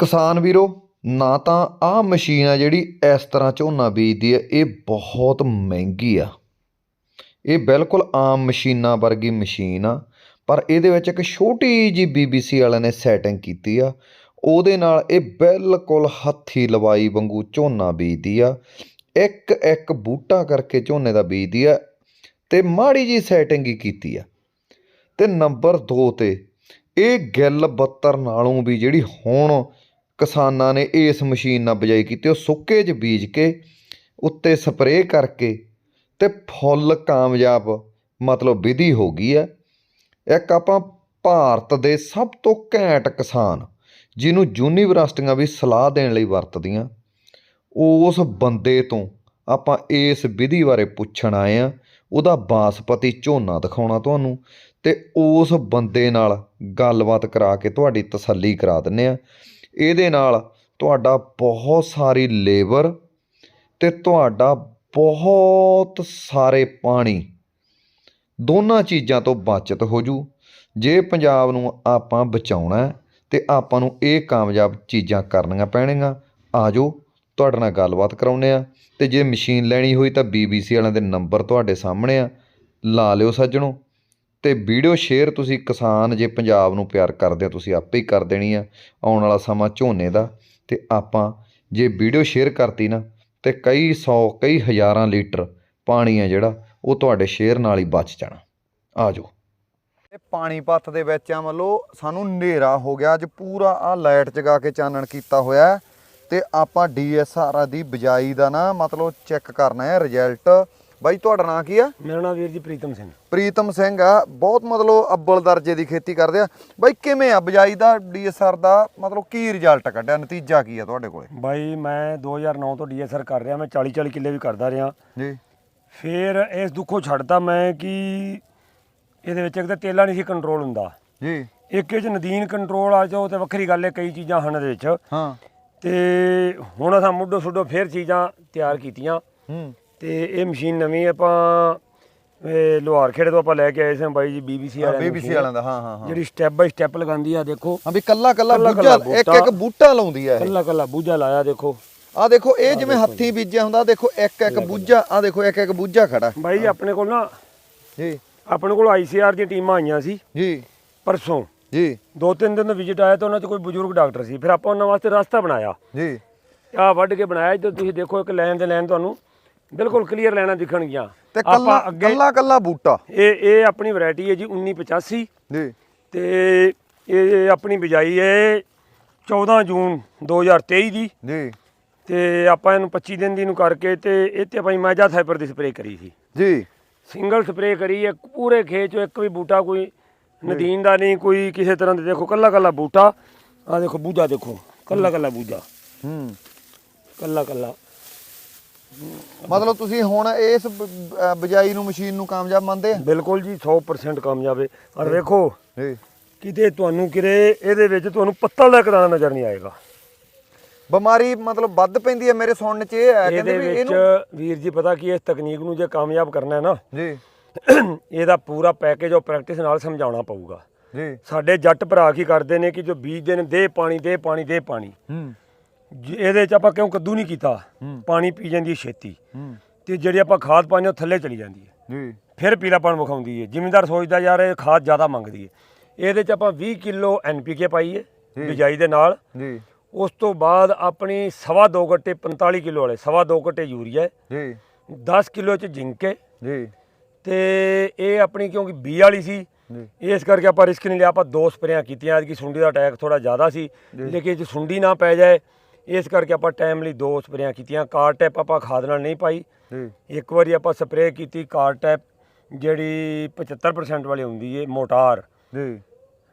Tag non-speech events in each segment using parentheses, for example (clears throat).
ਕਿਸਾਨ ਵੀਰੋ, ਨਾ ਤਾਂ ਆਹ ਮਸ਼ੀਨ ਆ ਜਿਹੜੀ ਇਸ ਤਰ੍ਹਾਂ ਝੋਨਾ ਬੀਜਦੀ ਹੈ ਇਹ ਬਹੁਤ ਮਹਿੰਗੀ ਆ। ਇਹ ਬਿਲਕੁਲ ਆਮ ਮਸ਼ੀਨਾਂ ਵਰਗੀ ਮਸ਼ੀਨ ਆ, ਪਰ ਇਹਦੇ ਵਿੱਚ ਇੱਕ ਛੋਟੀ ਜੀ BBC ਵਾਲਿਆਂ ਨੇ ਸੈਟਿੰਗ ਕੀਤੀ ਆ। ਉਹਦੇ ਨਾਲ ਇਹ ਬਿਲਕੁਲ ਹੱਥੀ ਲਵਾਈ ਵਾਂਗੂ ਝੋਨਾ ਬੀਜਦੀ ਆ। ਇੱਕ ਇੱਕ ਬੂਟਾ ਕਰਕੇ ਝੋਨੇ ਦਾ ਬੀਜਦੀ ਆ ਤੇ ਮਾੜੀ ਜੀ ਸੈਟਿੰਗ ਹੀ ਕੀਤੀ ਆ। ਤੇ ਨੰਬਰ 2 ਤੇ ਇਹ ਗਿੱਲ ਬੱਤਰ ਨਾਲੋਂ ਵੀ ਜਿਹੜੀ ਹੁਣ ਕਿਸਾਨਾਂ ਨੇ ਇਸ ਮਸ਼ੀਨ ਨਾਲ ਬਿਜਾਈ ਕੀਤੀ, ਉਹ ਸੁੱਕੇ 'ਚ ਬੀਜ ਕੇ ਉੱਤੇ ਸਪਰੇਅ ਕਰਕੇ ਤੇ ਫੁੱਲ ਕਾਮਯਾਬ ਮਤਲਬ ਵਿਧੀ ਹੋ ਗਈ ਹੈ। ਇੱਕ ਆਪਾਂ ਭਾਰਤ ਦੇ ਸਭ ਤੋਂ ਘੈਂਟ ਕਿਸਾਨ ਜਿਹਨੂੰ ਯੂਨੀਵਰਸਿਟੀਆਂ ਵੀ ਸਲਾਹ ਦੇਣ ਲਈ ਵਰਤਦੀਆਂ, ਉਸ ਬੰਦੇ ਤੋਂ ਆਪਾਂ ਇਸ ਵਿਧੀ ਬਾਰੇ ਪੁੱਛਣ ਆਏ ਆ ਉਹਦਾ ਬਾਸਪਤੀ ਝੋਨਾ ਦਿਖਾਉਣਾ ਤੁਹਾਨੂੰ ਤੇ ਉਸ ਬੰਦੇ ਨਾਲ ਗੱਲਬਾਤ ਕਰਾ ਕੇ ਤੁਹਾਡੀ ਤਸੱਲੀ ਕਰਾ ਦਿੰਨੇ ਆ ਇਹਦੇ ਨਾਲ ਤੁਹਾਡਾ ਬਹੁਤ ਸਾਰੀ ਲੇਬਰ ਤੇ ਤੁਹਾਡਾ ਬਹੁਤ ਸਾਰੇ ਪਾਣੀ ਦੋਨਾਂ ਚੀਜ਼ਾਂ ਤੋਂ ਬਚਤ ਹੋ ਜੂ। ਜੇ ਪੰਜਾਬ ਨੂੰ ਆਪਾਂ ਬਚਾਉਣਾ ਹੈ ਤੇ ਆਪਾਂ ਨੂੰ ਇਹ ਕਾਮਯਾਬ ਚੀਜ਼ਾਂ ਕਰਨੀਆਂ ਪੈਣਗੀਆਂ। ਆਜੋ, ਤੁਹਾਡੇ ਨਾਲ ਗੱਲਬਾਤ ਕਰਾਉਂਦੇ ਆ ਤੇ ਜੇ ਮਸ਼ੀਨ ਲੈਣੀ ਹੋਈ ਤਾਂ BBC ਵਾਲਿਆਂ ਦੇ ਨੰਬਰ ਤੁਹਾਡੇ ਸਾਹਮਣੇ ਆ। ਲਾ ਲਿਓ ਸੱਜਣੋ। ਅਤੇ ਵੀਡੀਓ ਸ਼ੇਅਰ ਤੁਸੀਂ ਕਿਸਾਨ ਜੇ ਪੰਜਾਬ ਨੂੰ ਪਿਆਰ ਕਰਦੇ ਹੋ, ਤੁਸੀਂ ਆਪੇ ਹੀ ਕਰ ਦੇਣੀ ਆ, ਆਉਣ ਵਾਲਾ ਸਮਾਂ ਝੋਨੇ ਦਾ। ਅਤੇ ਆਪਾਂ ਜੇ ਵੀਡੀਓ ਸ਼ੇਅਰ ਕਰਤੀ ਨਾ, ਤੇ ਕਈ ਸੌ, ਕਈ ਹਜ਼ਾਰਾਂ ਲੀਟਰ ਪਾਣੀ ਆ ਜਿਹੜਾ, ਉਹ ਤੁਹਾਡੇ ਸ਼ੇਅਰ ਨਾਲ ਹੀ ਬਚ ਜਾਣਾ। ਆ ਆਜੋ ਇਹ ਪਾਣੀਪਤ ਦੇ ਵਿੱਚ ਆ ਮੱਲੋ ਸਾਨੂੰ ਹਨੇਰਾ ਹੋ ਗਿਆ, ਅੱਜ ਪੂਰਾ ਆ ਲਾਈਟ ਜਗਾ ਕੇ ਚਾਨਣ ਕੀਤਾ ਹੋਇਆ ਹੈ। ਤੇ ਆਪਾਂ ਡੀਐਸਆਰ ਦੀ ਬਜਾਈ ਦਾ ਨਾ ਮਤਲਬ ਚੈੱਕ ਕਰਨਾ ਹੈ, ਰਿਜ਼ਲਟ ਬਾਈ ਤੁਹਾਡਾ ਨਾਂ ਕੀ ਆ? ਮੇਰਾ ਨਾਮ ਵੀਰ ਜੀ ਪ੍ਰੀਤਮ ਸਿੰਘ। ਪ੍ਰੀਤਮ ਸਿੰਘ ਆ। ਬਹੁਤ ਮਤਲਬ ਅੱਬਲ ਦਰਜੇ ਦੀ ਖੇਤੀ ਕਰਦੇ ਆ। ਬਾਈ ਕਿਵੇਂ ਆ ਬਜਾਈ ਦਾ ਡੀਐਸਆਰ ਦਾ? ਮਤਲਬ ਕੀ ਰਿਜ਼ਲਟ ਕੱਢਿਆ? ਨਤੀਜਾ ਕੀ ਆ ਤੁਹਾਡੇ ਕੋਲੇ? ਬਾਈ ਮੈਂ 2009 ਤੋਂ ਡੀਐਸਆਰ ਕਰ ਰਿਹਾ। ਮੈਂ 40 40 ਕਿੱਲੇ ਵੀ ਕਰਦਾ ਰਿਹਾ। ਜੀ। ਫਿਰ ਇਸ ਦੁੱਖੋਂ ਛੱਡਤਾ ਮੈਂ ਕਿ ਇਹਦੇ ਵਿੱਚ ਇੱਕ ਤਾਂ ਤੇਲਾ ਨਹੀਂ ਸੀ ਕੰਟਰੋਲ ਹੁੰਦਾ। ਜੀ। ਇੱਕ ਇਹ ਚ ਨਦੀਨ ਕੰਟਰੋਲ ਆ ਜਾਓ ਤੇ ਵੱਖਰੀ ਗੱਲ ਹੈ ਕਈ ਚੀਜ਼ਾਂ ਹਨ ਇਹਦੇ ਵਿੱਚ। ਹਾਂ। ਤੇ ਹੁਣ ਅਸਾਂ ਮੁੱਢੋਂ ਸੁੱਢੋਂ ਫਿਰ ਚੀਜ਼ਾਂ ਤਿਆਰ ਕੀਤੀਆਂ। ਹੂੰ। ਤੇ ਇਹ ਮਸ਼ੀਨ ਨਵੀਂ ਆਪਾਂ ਲੋਹਾਰ ਖੇੜੇ ਤੋਂ ਆਪਾਂ ਲੈ ਕੇ ਆਏ ਸੀ ਬਾਈ ਜੀ BBC ਵਾਲਿਆਂ ਦੀ ਬੀਬੀਸੀ ਵਾਲਿਆਂ ਦਾ ਹਾਂ ਹਾਂ ਹਾਂ। ਜਿਹੜੀ ਸਟੈਪ ਬਾਈ ਸਟੈਪ ਲਗਾਉਂਦੀ ਆ ਦੇਖੋ। ਹਾਂ ਵੀ ਕੱਲਾ ਕੱਲਾ ਬੂਝਾ ਇੱਕ। ਇੱਕ ਬੂਟਾ ਲਾਉਂਦੀ ਆ ਇਹ। ਕੱਲਾ ਕੱਲਾ ਬੂਝਾ ਲਾਇਆ ਦੇਖੋ। ਆ ਦੇਖੋ ਇਹ ਜਿਵੇਂ ਹੱਥੀ ਬੀਜਿਆ ਹੁੰਦਾ ਦੇਖੋ ਇੱਕ ਇੱਕ ਬੂਝਾ ਆ ਦੇਖੋ ਇੱਕ ਇੱਕ ਬੂਝਾ ਖੜਾ। ਬਾਈ ਜੀ ਆਪਣੇ ਕੋਲ ਨਾ ਜੀ। ਆਪਣੇ ਕੋਲ ਆਈਸੀਆਰ ਦੀਆਂ ਟੀਮਾਂ ਆਈਆਂ ਸੀ। ਜੀ। ਪਰਸੋਂ। ਜੀ। ਦੋ ਤਿੰਨ ਦਿਨ ਦਾ ਵਿਜ਼ਿਟ ਆਇਆ ਤਾਂ ਉਹਨਾਂ 'ਚ ਕੋਈ ਬਜ਼ੁਰਗ ਡਾਕਟਰ ਸੀ। ਫਿਰ ਆਪਾਂ ਉਹਨਾਂ ਵਾਸਤੇ ਰਸਤਾ ਬਣਾਇਆ। ਜੀ। ਆਹ ਵੱਢ ਕੇ ਬਣਾਇਆ ਇੱਧਰ ਤੁਸੀਂ ਦੇਖੋ ਇੱਕ ਲਾਈਨ ਦੇ ਲਾਈਨ ਤੁਹਾਨੂੰ ਬਿਲਕੁਲ ਕਲੀਅਰ ਲਾਈਨਾਂ ਦਿਖਣਗੀਆਂ। ਤੇ ਕੱਲਾ ਕੱਲਾ ਕੱਲਾ ਬੂਟਾ। ਇਹ ਇਹ ਆਪਣੀ ਵੈਰਾਈਟੀ ਹੈ ਜੀ 1985 ਜੀ। ਤੇ ਇਹ ਆਪਣੀ ਬਿਜਾਈ ਹੈ 14 ਜੂਨ 2023 ਦੀ। ਜੀ। ਤੇ ਆਪਾਂ ਇਹਨੂੰ 25 ਦਿਨ ਦੀ ਨੂੰ ਕਰਕੇ ਤੇ ਇਹ ਤੇ ਆਪਾਂ ਮਾਜਾ ਥਾਈਪਰ ਦੀ ਸਪਰੇਅ ਕਰੀ ਸੀ। ਜੀ। ਸਿੰਗਲ ਸਪਰੇਅ ਕਰੀ ਹੈ ਪੂਰੇ ਖੇਤ ਚੋਂ ਇੱਕ ਵੀ ਬੂਟਾ ਕੋਈ ਨਦੀਨ ਦਾ ਨਹੀਂ ਕੋਈ ਕਿਸੇ ਤਰ੍ਹਾਂ ਦੇ ਦੇਖੋ ਕੱਲਾ ਕੱਲਾ ਬੂਟਾ। ਆ ਦੇਖੋ ਬੂਝਾ ਦੇਖੋ ਕੱਲਾ ਕੱਲਾ ਬੂਝਾ। ਹੂੰ। ਕੱਲਾ ਕੱਲਾ। ਮਤਲਬ ਤੁਸੀਂ ਹੁਣ ਇਸ ਬਜਾਈ ਨੂੰ ਮਸ਼ੀਨ ਨੂੰ ਕਾਮਯਾਬ ਮੰਨਦੇ ਆ? ਬਿਲਕੁਲ ਜੀ 100% ਕਾਮਯਾਬ ਹੈ ਔਰ ਵੇਖੋ ਕਿਤੇ ਤੁਹਾਨੂੰ ਕਿਰੇ ਇਹਦੇ ਵਿੱਚ ਤੁਹਾਨੂੰ ਪੱਤਾ ਦਾ ਕਦਾਨਾ ਨਜ਼ਰ ਨਹੀਂ ਆਏਗਾ। ਬਿਮਾਰੀ ਮਤਲਬ ਵੱਧ ਪੈਂਦੀ ਹੈ ਮੇਰੇ ਸੁਣਨ ਚ ਇਹ ਹੈ ਕਹਿੰਦੇ ਵੀ ਇਹਨੂੰ ਵੀਰ ਜੀ ਪਤਾ ਕੀ ਇਸ ਤਕਨੀਕ ਨੂੰ ਜੇ ਕਾਮਯਾਬ ਕਰਨਾ ਹੈ ਨਾ ਜੀ। (clears throat) ਇਹਦਾ ਪੂਰਾ ਪੈਕੇਜ ਉਹ ਪ੍ਰੈਕਟਿਸ ਨਾਲ ਸਮਝਾਉਣਾ ਪਊਗਾ। ਜੀ। ਸਾਡੇ ਜੱਟ ਭਰਾ ਕੀ ਕਰਦੇ ਨੇ ਕਿ ਜੋ ਬੀਜਦੇ ਨੇ ਦੇ ਪਾਣੀ ਦੇ ਪਾਣੀ ਦੇ ਪਾਣੀ। ਹੂੰ। ਜੇ ਇਹਦੇ ਚ ਆਪਾਂ ਕਿਉਂ ਕੱਦੂ ਨਹੀਂ ਕੀਤਾ? ਹੂੰ। ਪਾਣੀ ਪੀ ਜਾਂਦੀ ਹੈ ਛੇਤੀ। ਹੂੰ। ਤੇ ਜਿਹੜੀ ਆਪਾਂ ਖਾਦ ਪਾਉਂਦੇ ਹਾਂ ਉਹ ਥੱਲੇ ਚਲੀ ਜਾਂਦੀ ਹੈ। ਜੀ। ਫਿਰ ਪੀਲਾਪਣ ਵਿਖਾਉਂਦੀ ਹੈ। ਜ਼ਿਮੀਂਦਾਰ ਸੋਚਦਾ ਯਾਰ ਇਹ ਖਾਦ ਜ਼ਿਆਦਾ ਮੰਗਦੀ ਹੈ। ਇਹਦੇ ਚ ਆਪਾਂ 20 ਕਿਲੋ ਐਨਪੀਕੇ ਪਾਈ ਹੈ ਜੀ। ਬਿਜਾਈ ਦੇ ਨਾਲ। ਜੀ। ਉਸ ਤੋਂ ਬਾਅਦ ਆਪਣੀ ਸਵਾ ਦੋ ਗੱਟੇ 45 ਕਿਲੋ ਵਾਲੇ ਸਵਾ ਦੋ ਗੱਟੇ ਯੂਰੀਆ ਹੈ, ਜੀ। 10 ਕਿਲੋ ਚ ਜ਼ਿੰਕ ਹੈ। ਜੀ। ਤੇ ਇਹ ਆਪਣੀ ਕਿਉਂਕਿ ਬੀ ਵਾਲੀ ਸੀ ਜੀ। ਇਸ ਕਰਕੇ ਆਪਾਂ ਰਿਸਕ ਨਹੀਂ ਲਿਆ। ਆਪਾਂ ਦੋ ਸਪਰੇਆਂ ਕੀਤੀਆਂ ਐਤਕੀ ਸੁੰਡੀ ਦਾ ਅਟੈਕ ਥੋੜਾ ਜ਼ਿਆਦਾ ਸੀ। ਲੇਕਿਨ ਜੇ ਸੁੰਡੀ ਨਾ ਪੈ ਜਾਏ ਇਸ ਕਰਕੇ ਆਪਾਂ ਟਾਈਮ ਲਈ ਦੋ ਸਪਰੇਆਂ ਕੀਤੀਆਂ। ਕਾਰ ਟੈਪ ਆਪਾਂ ਖਾਦ ਨਾਲ ਨਹੀਂ ਪਾਈ। ਇੱਕ ਵਾਰੀ ਆਪਾਂ ਸਪਰੇਅ ਕੀਤੀ। ਕਾਰ ਟੈਪ ਜਿਹੜੀ 75% ਵਾਲੀ ਹੁੰਦੀ ਏ ਮੋਟਾਰ। ਜੀ।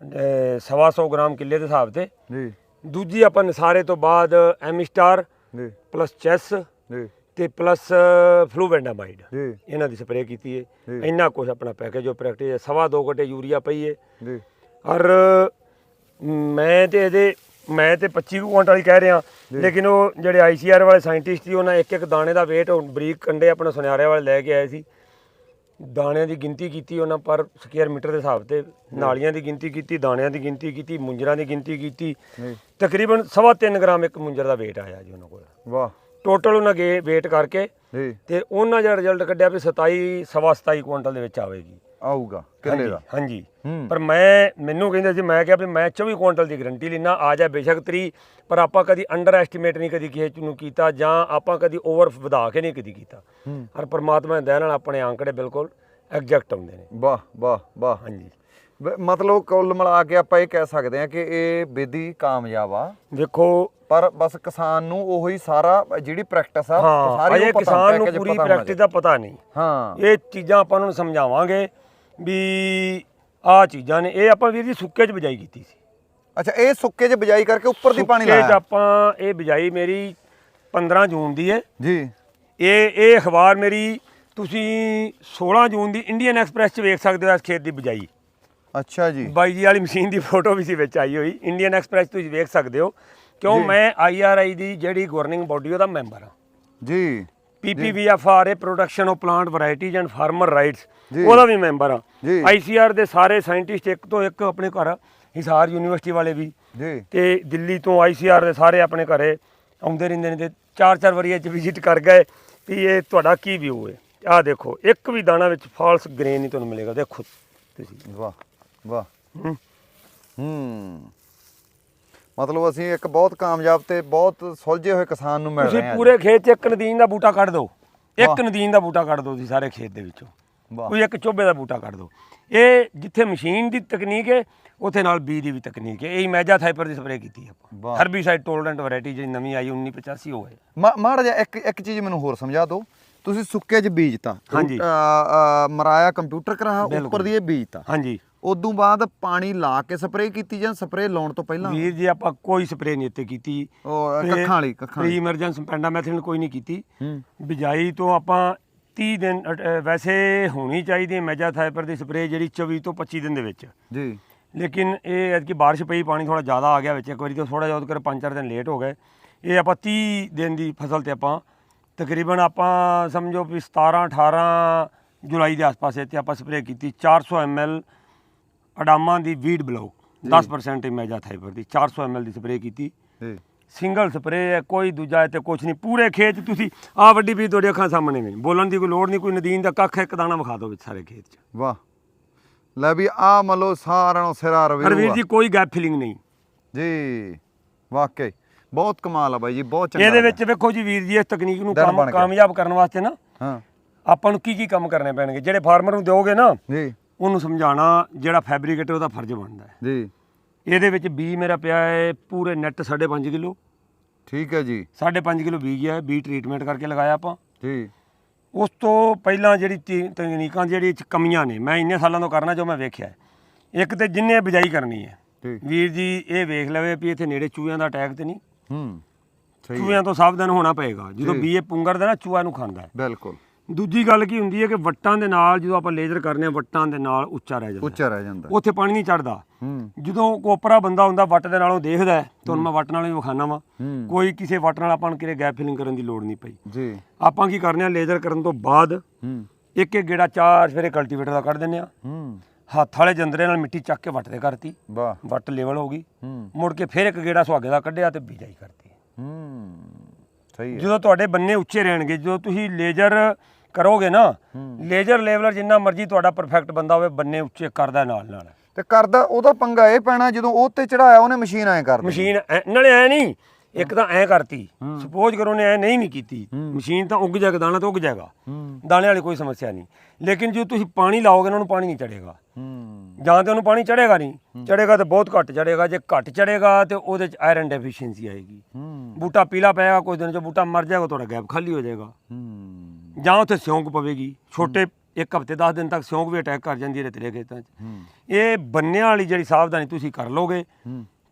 ਅਹ ਸਵਾ ਸੌ ਗ੍ਰਾਮ ਕਿੱਲੇ ਦੇ ਹਿਸਾਬ ਤੇ। ਜੀ। ਦੂਜੀ ਆਪਾਂ ਨਸਾਰੇ ਤੋਂ ਬਾਅਦ ਐਮੀ ਸਟਾਰ ਜੀ। ਪਲੱਸ ਚੈਸ ਜੀ। ਤੇ ਪਲੱਸ ਫਲੂਵੈਂਡਾਮਾਈਡ ਜੀ। ਇਹਨਾਂ ਦੀ ਸਪਰੇਅ ਕੀਤੀ ਏ। ਇੰਨਾ ਕੁਝ ਆਪਣਾ ਪੈਕੇਜ ਜੋ ਪ੍ਰੈਕਟਿਸ ਹੈ। ਸਵਾ ਦੋ ਘੰਟੇ ਯੂਰੀਆ ਪਈ ਏ। ਜੀ। ਔਰ ਮੈਂ ਤੇ ਇਹਦੇ ਮੈਂ ਤੇ 25 ਕੁਇੰਟਲ ਵਾਲੀ ਕਹਿ ਰਿਹਾ। ਲੇਕਿਨ ਉਹ ਜਿਹੜੇ ਆਈਸੀਆਰ ਵਾਲੇ ਸਾਇੰਟਿਸਟ ਸੀ ਉਹਨਾਂ ਇੱਕ ਇੱਕ ਦਾਣੇ ਦਾ weight ਬਰੀਕ ਕੰਡੇ ਆਪਣਾ ਸੁਨਿਆਰੇ ਵਾਲੇ ਲੈ ਕੇ ਆਏ ਸੀ। ਦਾਣਿਆਂ ਦੀ ਗਿਣਤੀ ਕੀਤੀ ਉਹਨਾਂ ਪਰ ਸਕੁਅਰ ਮੀਟਰ ਦੇ ਹਿਸਾਬ ਤੇ। ਨਾਲੀਆਂ ਦੀ ਗਿਣਤੀ ਕੀਤੀ ਦਾਣਿਆਂ ਦੀ ਗਿਣਤੀ ਕੀਤੀ ਮੁੰਜਰਾਂ ਦੀ ਗਿਣਤੀ ਕੀਤੀ। ਤਕਰੀਬਨ ਸਵਾ ਤਿੰਨ ਗ੍ਰਾਮ ਇੱਕ ਮੁੰਜਰ ਦਾ weight ਆਇਆ ਜੀ ਉਹਨਾਂ ਕੋਲ। ਵਾਹ। ਟੋਟਲ ਉਹਨਾਂ ਗੇ weight ਕਰਕੇ ਤੇ ਉਹਨਾਂ ਜਿਹੜਾ ਰਿਜ਼ਲਟ ਕੱਢਿਆ ਵੀ 27 ਸਵਾ 27 ਕੁਇੰਟਲ ਦੇ ਵਿੱਚ ਆਵੇਗੀ। ਆਊਗਾ ਕਿੱਲੇ ਦਾ? ਹਾਂਜੀ। ਪਰ ਮੈਂ ਮੈਨੂੰ ਕਹਿੰਦੇ ਸੀ ਮੈਂ ਕਿਹਾ ਵੀ ਮੈਂ 24 ਕੁਇੰਟਲ ਦੀ ਗਰੰਟੀ ਲੈਣਾ ਆ ਜਾ ਬੇਸ਼ੱਕ ਤਰੀ ਪਰ ਆਪਾਂ ਕਦੀ ਅੰਡਰ ਐਸਟੀਮੇਟ ਨਹੀਂ ਕਦੀ ਕਿਸੇ ਨੂੰ ਕੀਤਾ ਜਾਂ ਆਪਾਂ ਕਦੀ ਓਵਰ ਵਧਾ ਕੇ ਨਹੀਂ ਕਦੀ ਕੀਤਾ। ਹਰ ਪਰਮਾਤਮਾ ਦੀ ਦਇਆ ਨਾਲ ਆਪਣੇ ਆંકੜੇ ਬਿਲਕੁਲ ਐਗਜ਼ੈਕਟ ਆਉਂਦੇ ਨੇ। ਵਾਹ ਵਾਹ ਵਾਹ। ਹਾਂਜੀ। ਮਤਲਬ ਕੁੱਲ ਮਿਲਾ ਕੇ ਆਪਾਂ ਇਹ ਕਹਿ ਸਕਦੇ ਹਾਂ ਕਿ ਇਹ ਵਿਧੀ ਕਾਮਯਾਬ ਆ। ਵੇਖੋ। ਪਰ ਬਸ ਕਿਸਾਨ ਨੂੰ ਉਹੀ ਸਾਰਾ ਜਿਹੜੀ ਪ੍ਰੈਕਟਿਸ ਆ ਸਾਰੀ ਉਹ ਪਤਾ ਕਿਸਾਨ ਨੂੰ ਪੂਰੀ ਪ੍ਰੈਕਟਿਸ ਦਾ ਪਤਾ ਨਹੀਂ। ਹਾਂ। ਇਹ ਚੀਜ਼ਾਂ ਆਪਾਂ ਨੂੰ ਸਮਝਾਵਾਂਗੇ। ਵੀ ਆਹ ਚੀਜ਼ਾਂ ਨੇ ਇਹ ਆਪਾਂ ਵੀਰ ਜੀ ਸੁੱਕੇ 'ਚ ਬਿਜਾਈ ਕੀਤੀ ਸੀ। ਅੱਛਾ ਇਹ ਸੁੱਕੇ 'ਚ ਬਿਜਾਈ ਕਰਕੇ ਉੱਪਰ ਦੀ ਪਾਣੀ ਸੁੱਕੇ 'ਚ ਲਾਇਆ। ਆਪਾਂ ਇਹ ਬਿਜਾਈ ਮੇਰੀ 15 ਜੂਨ ਦੀ ਹੈ। ਜੀ। ਇਹ ਇਹ ਅਖਬਾਰ ਮੇਰੀ ਤੁਸੀਂ 16 ਜੂਨ ਦੀ ਇੰਡੀਅਨ ਐਕਸਪ੍ਰੈਸ 'ਚ ਵੇਖ ਸਕਦੇ ਹੋ ਇਸ ਖੇਤ ਦੀ ਬਿਜਾਈ। ਅੱਛਾ ਜੀ। ਬਾਈ ਜੀ ਵਾਲੀ ਮਸ਼ੀਨ ਦੀ ਫੋਟੋ ਵੀ ਸੀ ਵਿੱਚ ਆਈ ਹੋਈ। ਇੰਡੀਅਨ ਐਕਸਪ੍ਰੈਸ ਤੁਸੀਂ ਵੇਖ ਸਕਦੇ ਹੋ। ਕਿਉਂ ਮੈਂ ਆਈਆਰਆਈ ਦੀ ਜਿਹੜੀ ਗਵਰਨਿੰਗ ਬਾਡੀ ਉਹਦਾ ਮੈਂਬਰ ਹਾਂ। ਜੀ। ਪੀਪੀਵੀਐਫਆਰ ਇਹ production of plant varieties and farmer rights. ਉਹਦਾ ਵੀ ਮੈਂਬਰ ਜੀ। ਆਈਸੀਆਰ ਦੇ ਸਾਰੇ ਸਾਇੰਟਿਸਟ ਇੱਕ ਤੋਂ ਇੱਕ ਆਪਣੇ ਘਰ ਹਿਸਾਰ ਯੂਨੀਵਰਸਿਟੀ ਵਾਲੇ ਵੀ। ਜੀ। ਤੇ ਦਿੱਲੀ ਤੋਂ ਆਈਸੀਆਰ ਦੇ ਸਾਰੇ ਆਪਣੇ ਘਰੇ ਆਉਂਦੇ ਰਹਿੰਦੇ ਨੇ ਤੇ ਚਾਰ ਚਾਰ ਵਾਰੀ ਇਹ ਚ ਵਿਜ਼ਿਟ ਕਰ ਗਏ ਵੀ ਇਹ ਤੁਹਾਡਾ ਕੀ ਵਿਊ ਹੈ? ਆਹ ਦੇਖੋ ਇੱਕ ਵੀ ਦਾਣਾ ਵਿੱਚ ਫਾਲਸ ਗ੍ਰੇਨ ਨਹੀਂ ਤੁਹਾਨੂੰ ਮਿਲੇਗਾ। ਦੇਖੋ ਤੁਸੀਂ। ਵਾਹ ਵਾਹ। ਹੂੰ। ਮਤਲਬ ਅਸੀਂ ਇੱਕ ਬਹੁਤ ਕਾਮਯਾਬ ਤੇ ਬਹੁਤ ਸੁਲਝੇ ਹੋਏ ਕਿਸਾਨ ਨੂੰ ਮਿਲ ਤੁਸੀਂ ਰਹੇ ਹਾਂ ਪੂਰੇ ਖੇਤ 'ਚ ਇੱਕ ਨਦੀਨ ਦਾ ਬੂਟਾ ਕੱਢ ਦਿਓ। ਇੱਕ। ਨਦੀਨ ਦਾ ਬੂਟਾ ਕੱਢ ਦਿਓ ਤੁਸੀਂ ਸਾਰੇ ਖੇਤ ਦੇ ਵਿੱਚੋਂ। ਵਾਹ। ਕੋਈ ਇੱਕ ਚੋਬੇ ਦਾ ਬੂਟਾ ਕੱਢ ਦਿਓ। ਇਹ ਜਿੱਥੇ ਮਸ਼ੀਨ ਦੀ ਤਕਨੀਕ ਹੈ ਉੱਥੇ ਨਾਲ ਬੀ ਦੀ ਵੀ ਤਕਨੀਕ ਹੈ। ਇਹ ਮੈਜਾ ਥਾਈਪਰ ਦੀ ਸਪਰੇਅ ਕੀਤੀ ਆਪਾਂ। ਹਰਬੀਸਾਈਡ ਟੋਲਰੈਂਟ ਵੈਰਾਈਟੀ ਜਿਹੜੀ ਨਵੀਂ ਆਈ 1985 ਉਹ ਹੈ। ਮਾ- ਮਾੜਾ ਜਿਹਾ ਇੱਕ ਇੱਕ ਚੀਜ਼ ਮੈਨੂੰ ਹੋਰ ਸਮਝਾ ਦਿਓ। ਤੁਸੀਂ ਸੁੱਕੇ 'ਚ ਬੀਜਤਾ। ਹਾਂਜੀ। ਮਰਾਇਆ ਕੰਪਿਊਟਰ ਕਰਾ ਉੱਪਰ। ਦੀ ਇਹ ਬੀਜਤਾ। ਹਾਂਜੀ। ਉਦੋਂ ਬਾਅਦ ਪਾਣੀ ਲਾ ਕੇ ਸਪਰੇਅ ਕੀਤੀ ਜਾਂ ਸਪਰੇਅ ਲਾਉਣ ਤੋਂ ਪਹਿਲਾਂ? ਵੀਰ ਜੀ ਆਪਾਂ ਕੋਈ ਸਪਰੇਅ ਨਹੀਂ ਇੱਥੇ ਕੀਤੀ। ਉਹ ਕੱਖਾਂ ਵਾਲੀ ਕੱਖਾਂ ਪ੍ਰੀ ਵਾਲੀ। ਐਮਰਜੈਂਸ ਪੈਂਡਾਮੈਥਿਨ ਕੋਈ ਨਹੀਂ ਕੀਤੀ। ਹੂੰ। ਬਿਜਾਈ ਤੋਂ ਆਪਾਂ 30 ਦਿਨ ਅ, ਅ, ਵੈਸੇ ਹੋਣੀ ਚਾਹੀਦੀ ਹੈ ਮੈਜਾ ਥਾਈਪਰ ਦੀ ਸਪਰੇਅ ਜਿਹੜੀ 24 ਤੋਂ 25 ਦਿਨ ਦੇ ਵਿੱਚ। ਜੀ। ਲੇਕਿਨ ਇਹ ਐਤਕੀ ਬਾਰਿਸ਼ ਪਈ ਪਾਣੀ ਥੋੜਾ ਜ਼ਿਆਦਾ ਆ ਗਿਆ ਵਿੱਚ। ਇੱਕ ਵਾਰੀ ਤੋਂ ਥੋੜਾ ਜਿਹਾ ਕਰ ਪੰਜ ਚਾਰ ਦਿਨ ਲੇਟ ਹੋ ਗਏ। ਇਹ ਆਪਾਂ 30 ਦਿਨ ਦੀ ਫਸਲ ਤੇ ਆਪਾਂ ਤਕਰੀਬਨ ਆਪਾਂ ਸਮਝੋ ਵੀ 17 18 ਜੁਲਾਈ ਦੇ ਆਸ-ਪਾਸ ਇੱਥੇ ਆਪਾਂ ਸਪਰੇਅ ਕੀਤੀ। 400 ml ਅਡਾਮਾਂ ਦੀ ਵੀਡ ਬਲੋ 10% ਮੈਜਾ ਥਾਈਪਰ ਦੀ 400 ml ਦੀ ਸਪਰੇਅ ਕੀਤੀ। ਜੀ। ਸਿੰਗਲ ਸਪਰੇਅ ਹੈ ਕੋਈ ਦੂਜਾ ਇੱਥੇ ਕੁਝ ਨਹੀਂ ਪੂਰੇ ਖੇਤ ਤੁਸੀਂ ਆਹ ਵੱਡੀ ਵੀ ਤੁਹਾਡੀ ਅੱਖਾਂ ਸਾਹਮਣੇ ਨੇ ਬੋਲਣ ਦੀ ਕੋਈ ਲੋੜ ਨਹੀਂ ਕੋਈ ਨਦੀਨ ਦਾ ਕੱਖ ਇੱਕ ਦਾਣਾ ਵਿਖਾ ਦਿਓ ਵਿੱਚ ਸਾਰੇ ਖੇਤ 'ਚ। ਵਾਹ। ਲੈ ਵੀ ਆ ਮੰਨ ਲਓ ਸਾਰਿਆਂ ਨੂੰ ਸਿਰਾ ਰਵੀ ਹਰਵੀਰ ਜੀ ਕੋਈ ਗੈਪ ਫਿਲਿੰਗ ਨਹੀਂ। ਜੀ ਵਾਕਈ ਬਹੁਤ ਕਮਾਲ ਆ ਬਾਈ ਜੀ ਬਹੁਤ ਚੰਗਾ ਇਹਦੇ। ਵਿੱਚ ਵੇਖੋ ਜੀ ਵੀਰ ਜੀ ਇਸ ਤਕਨੀਕ ਨੂੰ। ਕਾਮਯਾਬ ਕਰਨ ਵਾਸਤੇ ਨਾ ਹਾਂ। ਆਪਾਂ ਨੂੰ ਕੀ ਕੀ ਕੰਮ ਕਰਨੇ ਪੈਣਗੇ ਜਿਹੜੇ ਫਾਰਮਰ ਨੂੰ ਦਿਓਗੇ ਨਾ ਜੀ। ਉਹਨੂੰ ਸਮਝਾਉਣਾ ਜਿਹੜਾ ਫੈਬਰੀਕੇਟਰ ਉਹਦਾ ਫਰਜ਼ ਬਣਦਾ ਹੈ। ਜੀ। ਇਹਦੇ ਵਿੱਚ ਬੀ ਮੇਰਾ ਪਿਆ ਹੈ ਪੂਰੇ ਨੈਟ 5.5 ਕਿਲੋ। ਠੀਕ ਹੈ ਜੀ। 5.5 ਕਿਲੋ ਬੀਜ ਹੈ ਬੀ ਟ੍ਰੀਟਮੈਂਟ ਕਰਕੇ ਲਗਾਇਆ ਆਪਾਂ। ਜੀ। ਉਸ ਤੋਂ ਪਹਿਲਾਂ ਜਿਹੜੀ ਤਕਨੀਕਾਂ ਜਿਹੜੀ 'ਚ ਕਮੀਆਂ ਨੇ ਮੈਂ ਇੰਨੇ ਸਾਲਾਂ ਤੋਂ ਕਰਨਾ ਜੋ ਮੈਂ ਵੇਖਿਆ। ਇੱਕ ਤੇ ਜਿੰਨੇ ਬਿਜਾਈ ਕਰਨੀ ਹੈ। ਵੀਰ ਜੀ ਇਹ ਵੇਖ ਲਵੇ ਵੀ ਇੱਥੇ ਨੇੜੇ ਚੂਹਿਆਂ ਦਾ ਅਟੈਕ ਤੇ ਨਹੀਂ। ਹੂੰ। ਚੂਹਿਆਂ ਤੋਂ ਸਾਵਧਾਨ ਹੋਣਾ ਪਏਗਾ। ਜਦੋਂ। ਬੀ ਇਹ ਪੁੰਗਰਦਾ ਨਾ ਚੂਹਾ ਨੂੰ ਖਾਂਦਾ ਹੈ। ਬਿਲਕੁਲ। ਦੂਜੀ ਗੱਲ ਕੀ ਹੁੰਦੀ ਹੈ ਕਿ ਵੱਟਾਂ ਦੇ ਨਾਲ ਜਦੋਂ ਆਪਾਂ ਲੇਜ਼ਰ ਕਰਨੇ ਆ ਵੱਟਾਂ ਦੇ ਨਾਲ ਉੱਚਾ ਰਹਿ ਜਾਂਦਾ। ਉੱਚਾ ਰਹਿ ਜਾਂਦਾ। ਉੱਥੇ ਪਾਣੀ ਨਹੀਂ ਚੜਦਾ ਜਦੋਂ ਕੋਪਰਾ ਬੰਦਾ ਹੁੰਦਾ ਵੱਟ ਦੇ ਨਾਲੋਂ ਦੇਖਦਾ ਤੁਹਾਨੂੰ ਮੈਂ ਵੱਟ ਨਾਲ ਹੀ ਵਿਖਾਣਾ ਵਾ। ਕੋਈ ਕਿਸੇ ਵੱਟ ਨਾਲ ਆਪਾਂ ਨੂੰ ਕਿਤੇ ਗੈਪ ਫਿਲਿੰਗ ਕਰਨ ਦੀ ਲੋੜ ਨਹੀਂ ਪਈ। ਜੀ। ਆਪਾਂ ਕੀ ਕਰਨੇ ਆ ਲੇਜ਼ਰ ਕਰਨ ਤੋਂ ਬਾਅਦ ਇੱਕ ਇੱਕ ਗੇੜਾ ਚਾਰ ਫੇਰੇ ਕਲਟੀਵੇਟਰ ਦਾ ਕੱਢ ਦਿੰਨੇ ਆ ਹੱਥ ਵਾਲੇ ਜੰਦਰੇ ਨਾਲ ਮਿੱਟੀ ਚੱਕ ਕੇ ਵੱਟ ਤੇ ਕਰਤੀ। ਵਾਹ। ਵੱਟ ਲੈਵਲ ਹੋ ਗਈ। ਮੁੜ ਕੇ ਫੇਰ ਇੱਕ ਗੇੜਾ ਸੁਹਾਗੇ ਦਾ ਕੱਢਿਆ ਤੇ ਬਿਜਾਈ ਕਰਤੀ। ਹੂੰ। ਸਹੀ ਹੈ। ਜਦੋਂ ਤੁਹਾਡੇ ਬੰਨੇ ਉੱਚੇ ਰਹਿਣਗੇ ਜਦੋਂ ਤੁਸੀਂ ਲੇਜ਼ਰ ਕਰੋਗੇ ਨਾ ਲੇਜ਼ਰ ਲੈਵਲਰ ਜਿੰਨਾ ਮਰਜ਼ੀ ਤੁਹਾਡਾ ਪਰਫੈਕਟ ਬੰਦਾ ਹੋਵੇ ਬੰਨੇ ਉੱਚੇ ਕਰਦਾ ਨਾਲ ਨਾਲ। ਤੇ ਕਰਦਾ ਉਹਦਾ ਪੰਗਾ ਇਹ ਪੈਣਾ ਜਦੋਂ ਉਹ ਤੇ ਚੜਾਇਆ ਉਹਨੇ ਮਸ਼ੀਨ ਐ ਕਰ ਦੇਣੀ। ਮਸ਼ੀਨ ਨਾਲੇ ਐ ਨਹੀਂ ਇੱਕ ਤਾਂ ਐ ਕਰਤੀ। ਸਪੋਜ਼ ਕਰੋ ਨੇ ਐ ਨਹੀਂ ਵੀ ਕੀਤੀ। ਮਸ਼ੀਨ ਤਾਂ ਉੱਗ ਜਾਏਗਾ ਦਾਣਾ ਤਾਂ ਉੱਗ ਜਾਏਗਾ। ਦਾਣੇ ਵਾਲੀ ਕੋਈ ਸਮੱਸਿਆ ਨਹੀਂ। ਲੇਕਿਨ ਜੇ ਤੁਸੀਂ ਪਾਣੀ ਲਾਓਗੇ ਨਾ ਉਹਨੂੰ ਪਾਣੀ ਨਹੀਂ ਚੜੇਗਾ ਜਾਂ ਤੇ ਉਹਨੂੰ ਪਾਣੀ ਚੜੇਗਾ ਨਹੀਂ। ਚੜੇਗਾ ਤੇ ਬਹੁਤ ਘੱਟ ਚੜੇਗਾ ਜੇ ਘੱਟ ਚੜੇਗਾ ਤੇ ਉਹਦੇ ਚ ਆਇਰਨ ਡੈਫੀਸ਼ੀਐਂਸੀ ਆਏਗੀ। ਬੂਟਾ ਪੀਲਾ ਪਏਗਾ ਕੁਝ ਦਿਨ ਚ ਬੂਟਾ ਮਰ ਜਾਏਗਾ ਤੁਹਾਡਾ ਗੈਪ ਖਾਲੀ ਹੋ ਜਾਏਗਾ। ਜਾਂ ਉੱਥੇ ਸਿਉਂਕ ਪਵੇਗੀ। ਛੋਟੇ ਇੱਕ ਹਫ਼ਤੇ 10 ਦਿਨ ਤੱਕ ਸਿਉਂਕ ਵੀ ਅਟੈਕ ਕਰ ਜਾਂਦੀ ਹੈ ਰੇਤਲੇ ਖੇਤਾਂ 'ਚ। ਇਹ ਬੰਨਿਆਂ ਵਾਲੀ ਜਿਹੜੀ ਸਾਵਧਾਨੀ ਤੁਸੀਂ ਕਰ ਲੋਗੇ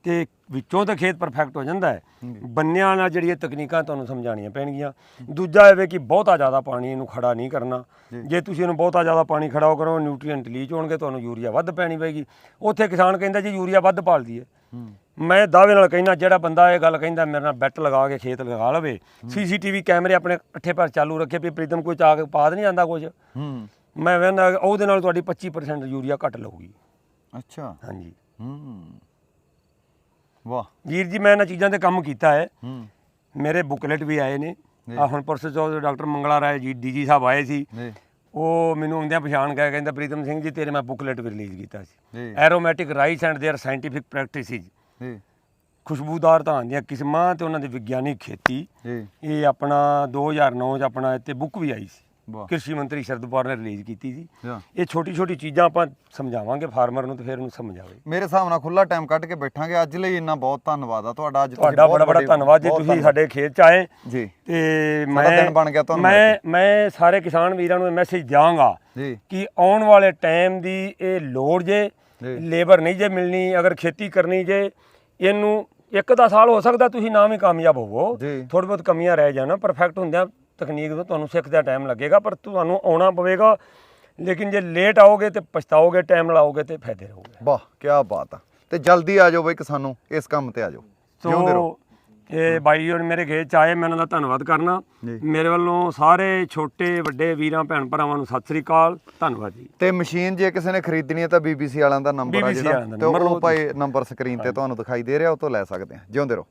ਤੇ ਵਿੱਚੋਂ ਤਾਂ ਖੇਤ ਪਰਫੈਕਟ ਹੋ ਜਾਂਦਾ ਹੈ। ਬੰਨਿਆਂ ਨਾਲ ਜਿਹੜੀਆਂ ਤਕਨੀਕਾਂ ਤੁਹਾਨੂੰ ਸਮਝਾਉਣੀਆਂ ਪੈਣਗੀਆਂ। ਦੂਜਾ ਇਹ ਵੇ ਕਿ ਬਹੁਤਾ ਜ਼ਿਆਦਾ ਪਾਣੀ ਇਹਨੂੰ ਖੜਾ ਨਹੀਂ ਕਰਨਾ। ਜੇ। ਤੁਸੀਂ ਇਹਨੂੰ ਬਹੁਤਾ ਜ਼ਿਆਦਾ ਪਾਣੀ ਖੜਾਓ ਕਰੋ ਨਿਊਟ੍ਰੀਐਂਟ ਲੀਚ ਹੋਣਗੇ ਤੁਹਾਨੂੰ ਯੂਰੀਆ ਵੱਧ ਪੈਣੀ ਪਏਗੀ। ਉੱਥੇ ਕਿਸਾਨ ਕਹਿੰਦਾ ਜੀ ਯੂਰੀਆ ਵੱਧ ਪਾਲਦੀ ਹੂੰ। ਮੈਂ ਦਾਅਵੇ ਨਾਲ ਕਹਿੰਦਾ ਜਿਹੜਾ ਬੰਦਾ ਇਹ ਗੱਲ ਕਹਿੰਦਾ ਮੇਰੇ ਨਾਲ ਬੈਟ ਲਗਾ ਕੇ ਖੇਤ ਲਗਾ ਲਵੇ ਸੀਸੀਟੀਵੀ ਕੈਮਰੇ ਆਪਣੇ ਇਕੱਠੇ ਪਰ ਚਾਲੂ ਰੱਖੇ ਵੀ ਪ੍ਰੀਤਮ ਕੋਈ ਚਾ ਕੇ ਪਾ ਤਾਂ ਨਹੀਂ ਜਾਂਦਾ ਕੁਝ ਹੂੰ ਮੈਂ ਵੇਖਦਾ ਉਹਦੇ ਨਾਲ ਤੁਹਾਡੀ 25% ਯੂਰੀਆ ਘੱਟ ਲਊਗੀ ਅੱਛਾ ਹਾਂਜੀ ਹੂੰ ਵਾਹ ਵੀਰ ਜੀ ਮੈਂ ਇਹਨਾਂ ਚੀਜ਼ਾਂ ਤੇ ਕੰਮ ਕੀਤਾ ਹੈ ਹੂੰ ਮੇਰੇ ਬੁਕਲੇਟ ਵੀ ਆਏ ਨੇ ਜੀ। ਆ ਹੁਣ ਪਰਸੋਂ ਚੌਥ ਡਾਕਟਰ ਮੰਗਲਾ ਰਾਏ ਜੀ ਡੀਜੀ ਸਾਹਿਬ ਆਏ ਸੀ ਜੀ ਉਹ ਮੈਨੂੰ ਆਉਂਦਿਆਂ ਪਛਾਣ ਗਿਆ ਕਹਿੰਦਾ ਪ੍ਰੀਤਮ ਸਿੰਘ ਜੀ ਤੇਰੇ ਮੈਂ ਬੁਕਲੇਟ ਵੀ ਰਿਲੀਜ਼ ਕੀਤਾ ਸੀ ਜੀ aromatic rice and their scientific practices ਜੀ। ਖੁਸ਼ਬੂਦਾਰ ਧਾਨ ਦੀਆਂ ਕਿਸਮਾਂ ਤੇ ਉਹਨਾਂ ਦੀ ਵਿਗਿਆਨਿਕ ਖੇਤੀ। ਜੀ। ਇਹ ਆਪਣਾ 2009 ਚ ਆਪਣਾ ਇੱਥੇ ਬੁੱਕ ਵੀ ਆਈ ਸੀ। ਵਾਹ। ਕ੍ਰਿਸ਼ੀ ਮੰਤਰੀ ਸ਼ਰਦ ਪਵਾਰ ਨੇ ਰਿਲੀਜ਼ ਕੀਤੀ ਸੀ। ਇਹ ਛੋਟੀ ਛੋਟੀ ਚੀਜ਼ਾਂ ਆਪਾਂ ਸਮਝਾਵਾਂਗੇ ਫਾਰਮਰ ਨੂੰ ਤੇ ਫਿਰ ਉਹਨੂੰ ਸਮਝ ਆਵੇ ਮੇਰੇ ਹਿਸਾਬ ਨਾਲ ਖੁੱਲਾ ਟਾਈਮ ਕੱਢ ਕੇ ਬੈਠਾਂਗੇ। ਅੱਜ ਲਈ ਇੰਨਾ ਬਹੁਤ ਧੰਨਵਾਦ ਆ ਤੁਹਾਡਾ। ਅੱਜ ਤੁਸੀਂ ਤੁਹਾਡਾ ਬਹੁਤ ਬੜਾ ਬੜਾ ਵੱਡੀ- ਧੰਨਵਾਦ ਜੀ। ਬਹੁਤ ਤੁਸੀਂ ਧੰਨਵਾਦ। ਸਾਡੇ ਖੇਤ ਚ ਆਏ। ਜੀ। ਤੇ ਸਾਡਾ ਮੈਂ ਦਿਨ ਬਣ ਗਿਆ ਤੁਹਾਨੂੰ ਮੈਂ ਮੈਂ ਸਾਰੇ ਕਿਸਾਨ ਵੀਰਾਂ ਨੂੰ ਇਹ ਮੈਸੇਜ ਦਿਆਂਗਾ ਜੀ। ਕਿ ਆਉਣ ਵਾਲੇ ਟਾਈਮ ਦੀ ਇਹ ਲੋੜ ਜੀ। ਲੇਬਰ ਨਹੀਂ ਜੇ ਮਿਲਣੀ ਅਗਰ ਖੇਤੀ ਕਰਨੀ ਜੇ ਇਹਨੂੰ ਇੱਕ ਦਾ ਸਾਲ ਹੋ ਸਕਦਾ ਤੁਸੀਂ ਨਾ ਵੀ ਕਾਮਯਾਬ ਹੋਵੋ। ਥੋੜੀ ਬਹੁਤ ਕਮੀਆਂ ਰਹਿ ਜਾਣਾ ਪਰਫੈਕਟ ਹੁੰਦਿਆਂ ਤਕਨੀਕ ਤੋਂ ਤੁਹਾਨੂੰ ਸਿੱਖਦਿਆਂ ਟਾਈਮ ਲੱਗੇਗਾ ਪਰ ਤੁਹਾਨੂੰ ਆਉਣਾ ਪਵੇਗਾ। ਲੇਕਿਨ ਜੇ ਲੇਟ ਆਓਗੇ ਤੇ ਪਛਤਾਓਗੇ ਟਾਈਮ ਲਾਓਗੇ ਤੇ ਫਾਇਦੇ ਰਹੋਗੇ। ਵਾਹ ਕੀ ਬਾਤ ਆ। ਤੇ ਜਲਦੀ ਆ ਜਾਓ ਬਈ ਕਿਸਾਨੋਂ ਇਸ ਕੰਮ ਤੇ ਆ ਜਾਓ। ਜਿਉਂਦੇ ਰਹੋ। ਇਹ ਬਾਈ ਜੀ ਮੇਰੇ ਖੇਤ ਚ ਆਏ ਮੈਂ ਇਹਨਾਂ ਦਾ ਧੰਨਵਾਦ ਕਰਨਾ। ਮੇਰੇ ਵੱਲੋਂ ਸਾਰੇ ਛੋਟੇ ਵੱਡੇ ਵੀਰਾਂ ਭੈਣ ਭਰਾਵਾਂ ਨੂੰ ਸਤਿ ਸ੍ਰੀ ਅਕਾਲ ਧੰਨਵਾਦ ਜੀ। ਤੇ ਮਸ਼ੀਨ ਜੇ ਕਿਸੇ ਨੇ ਖਰੀਦਣੀ ਹੈ ਤਾਂ BBC ਵਾਲਿਆਂ ਦਾ ਨੰਬਰ ਆ ਜਿਹੜਾ ਤੇ ਉਹ- ਭਾਈ ਨੰਬਰ ਸਕਰੀਨ ਤੇ ਤੁਹਾਨੂੰ ਦਿਖਾਈ ਦੇ ਰਿਹਾ ਉਹ ਤੋਂ ਲੈ ਸਕਦੇ ਆ ਜਿਉਂਦੇ ਰਹੋ।